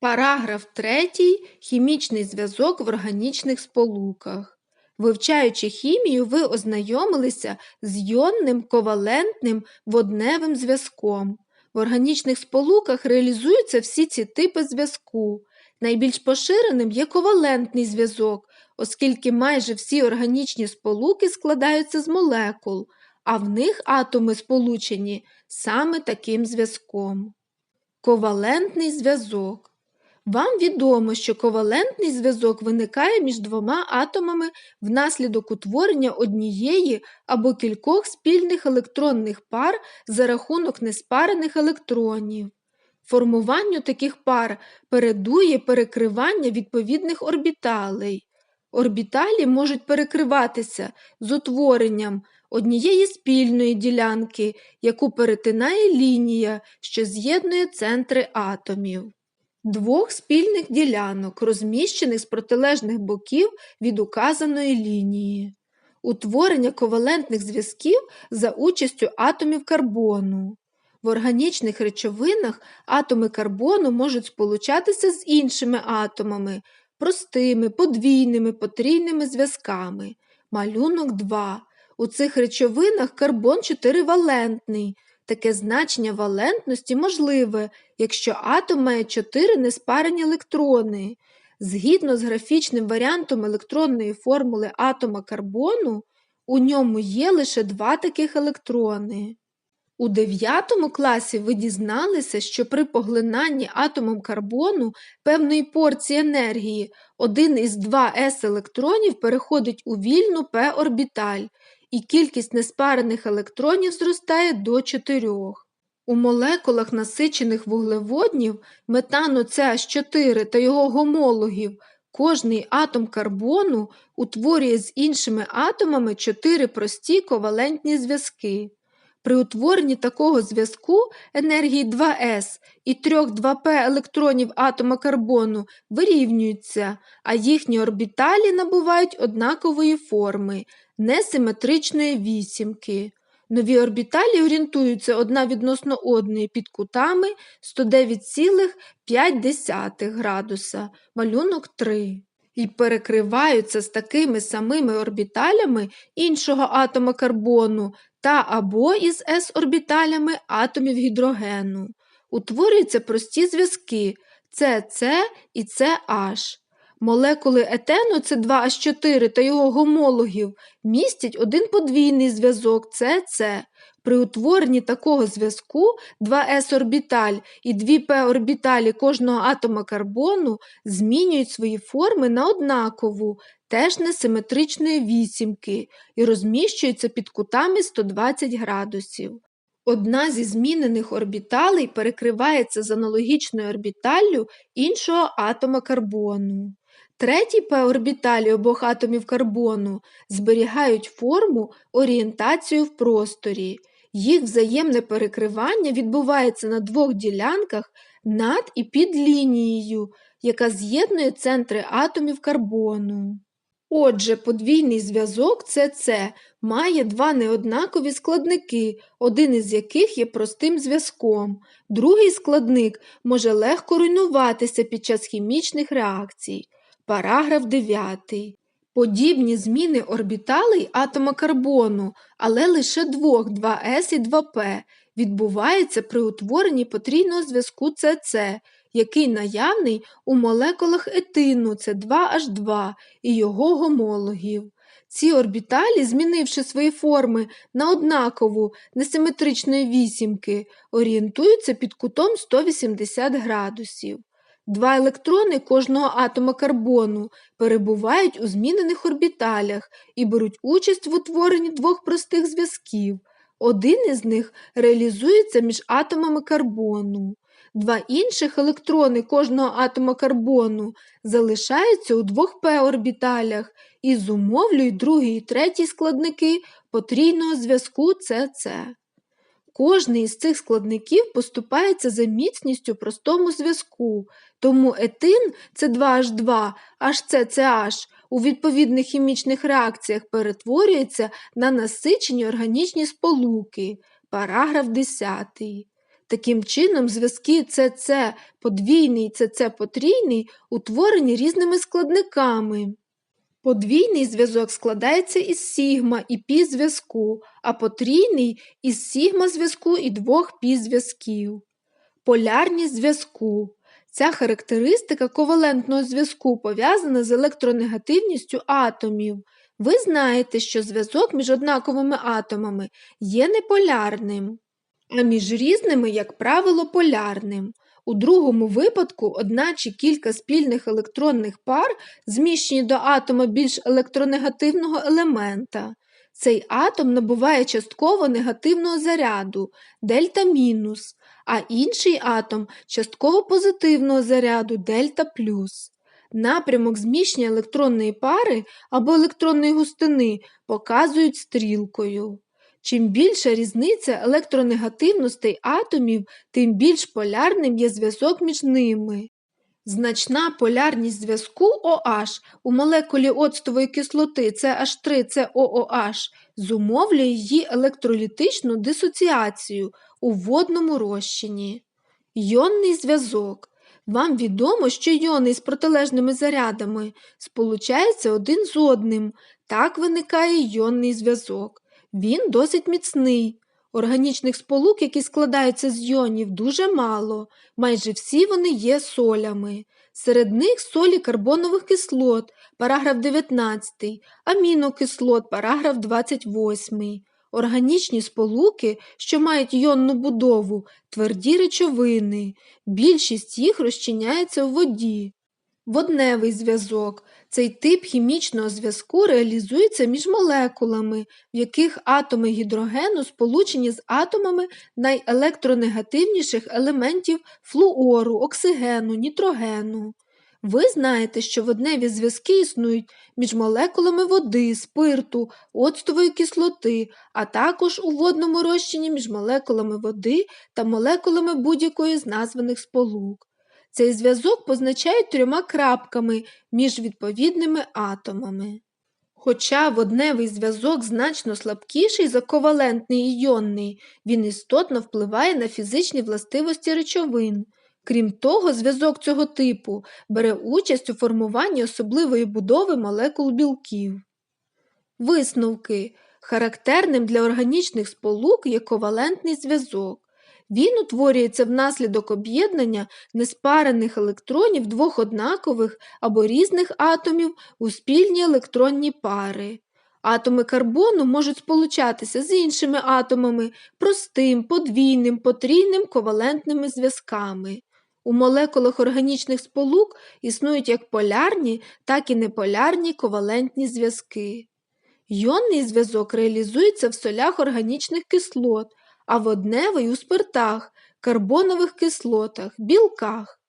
Параграф 3. Хімічний зв'язок в органічних сполуках. Вивчаючи хімію, ви ознайомилися з йонним ковалентним водневим зв'язком. В органічних сполуках реалізуються всі ці типи зв'язку. Найбільш поширеним є ковалентний зв'язок, оскільки майже всі органічні сполуки складаються з молекул, а в них атоми сполучені саме таким зв'язком. Ковалентний зв'язок. Вам відомо, що ковалентний зв'язок виникає між двома атомами внаслідок утворення однієї або кількох спільних електронних пар за рахунок неспарених електронів. Формуванню таких пар передує перекривання відповідних орбіталей. Орбіталі можуть перекриватися з утворенням однієї спільної ділянки, яку перетинає лінія, що з'єднує центри атомів двох спільних ділянок, розміщених з протилежних боків від указаної лінії, утворення ковалентних зв'язків за участю атомів карбону. В органічних речовинах атоми карбону можуть сполучатися з іншими атомами, простими, подвійними, потрійними зв'язками. Малюнок 2. У цих речовинах карбон чотиривалентний, Таке значення валентності можливе, якщо атом має чотири неспарені електрони. Згідно з графічним варіантом електронної формули атома карбону, у ньому є лише два таких електрони. У 9 класі ви дізналися, що при поглинанні атомом карбону певної порції енергії один із 2 с електронів переходить у вільну п орбіталь, і кількість неспарених електронів зростає до 4. У молекулах насичених вуглеводнів метану CH4 та його гомологів кожний атом карбону утворює з іншими атомами 4 прості ковалентні зв'язки. При утворенні такого зв'язку енергії 2С і 3-2П електронів атома карбону вирівнюються, а їхні орбіталі набувають однакової форми, несиметричної вісімки. Нові орбіталі орієнтуються одна відносно одної під кутами 109,5 градуса, малюнок 3 і перекриваються з такими самими орбіталями іншого атома карбону та або із s орбіталями атомів гідрогену. Утворюються прості зв'язки CC і CH. Молекули етену С2H4 та його гомологів містять один подвійний зв'язок CC. При утворенні такого зв'язку 2s орбіталь і 2p орбіталі кожного атома карбону змінюють свої форми на однакову, теж несиметричної вісімки і розміщуються під кутами 120 градусів. Одна зі змінених орбіталей перекривається з аналогічною орбіталлю іншого атома карбону. Треті p-орбіталі обох атомів карбону зберігають форму орієнтацію в просторі. Їх взаємне перекривання відбувається на двох ділянках над і під лінією, яка з'єднує центри атомів карбону. Отже, подвійний зв'язок СС має два неоднакові складники, один із яких є простим зв'язком. Другий складник може легко руйнуватися під час хімічних реакцій. Параграф 9. Подібні зміни орбіталей атома карбону, але лише двох 2С і 2П, відбуваються при утворенні потрійного зв'язку СС, який наявний у молекулах етину С2H2 і його гомологів. Ці орбіталі, змінивши свої форми на однакову несиметричної вісімки, орієнтуються під кутом 180 градусів. Два електрони кожного атома карбону перебувають у змінених орбіталях і беруть участь в утворенні двох простих зв'язків. Один із них реалізується між атомами карбону. Два інших електрони кожного атома карбону залишаються у двох п орбіталях і зумовлюють другий і третій складники потрійного зв'язку СС. Кожний із цих складників поступається за міцністю простому зв'язку, тому етин С2H2, HCCH у відповідних хімічних реакціях перетворюється на насичені органічні сполуки. Параграф 10. Таким чином, зв'язки ЦЦ подвійний ЦЦ потрійний утворені різними складниками. Подвійний зв'язок складається із сігма і пі зв'язку, а потрійний із сігма зв'язку і двох пі зв'язків. Полярність зв'язку. Ця характеристика ковалентного зв'язку пов'язана з електронегативністю атомів. Ви знаєте, що зв'язок між однаковими атомами є неполярним, між різними, як правило, полярним. У другому випадку одна чи кілька спільних електронних пар зміщені до атома більш електронегативного елемента. Цей атом набуває частково негативного заряду дельта мінус, а інший атом частково позитивного заряду дельта плюс. Напрямок зміщення електронної пари або електронної густини показують стрілкою. Чим більша різниця електронегативностей атомів, тим більш полярним є зв'язок між ними. Значна полярність зв'язку OH у молекулі оцтової кислоти CH3COOH зумовлює її електролітичну дисоціацію у водному розчині. Йонний зв'язок. Вам відомо, що йони з протилежними зарядами сполучаються один з одним. Так виникає йонний зв'язок. Він досить міцний. Органічних сполук, які складаються з йонів, дуже мало, майже всі вони є солями. Серед них солі карбонових кислот, параграф 19, амінокислот, параграф 28. Органічні сполуки, що мають йонну будову, тверді речовини. Більшість їх розчиняється у воді. Водневий зв'язок. Цей тип хімічного зв'язку реалізується між молекулами, в яких атоми гідрогену сполучені з атомами найелектронегативніших елементів флуору, оксигену, нітрогену. Ви знаєте, що водневі зв'язки існують між молекулами води, спирту, оцтової кислоти, а також у водному розчині між молекулами води та молекулами будь-якої з названих сполук. Цей зв'язок позначають трьома крапками між відповідними атомами. Хоча водневий зв'язок значно слабкіший за ковалентний і йонний, він істотно впливає на фізичні властивості речовин. Крім того, зв'язок цього типу бере участь у формуванні особливої будови молекул білків. Висновки. Характерним для органічних сполук є ковалентний зв'язок. Він утворюється внаслідок об'єднання неспарених електронів двох однакових або різних атомів у спільні електронні пари. Атоми карбону можуть сполучатися з іншими атомами простим, подвійним, потрійним ковалентними зв'язками. У молекулах органічних сполук існують як полярні, так і неполярні ковалентні зв'язки. Йонний зв'язок реалізується в солях органічних кислот, а водневий у спиртах, карбонових кислотах, білках.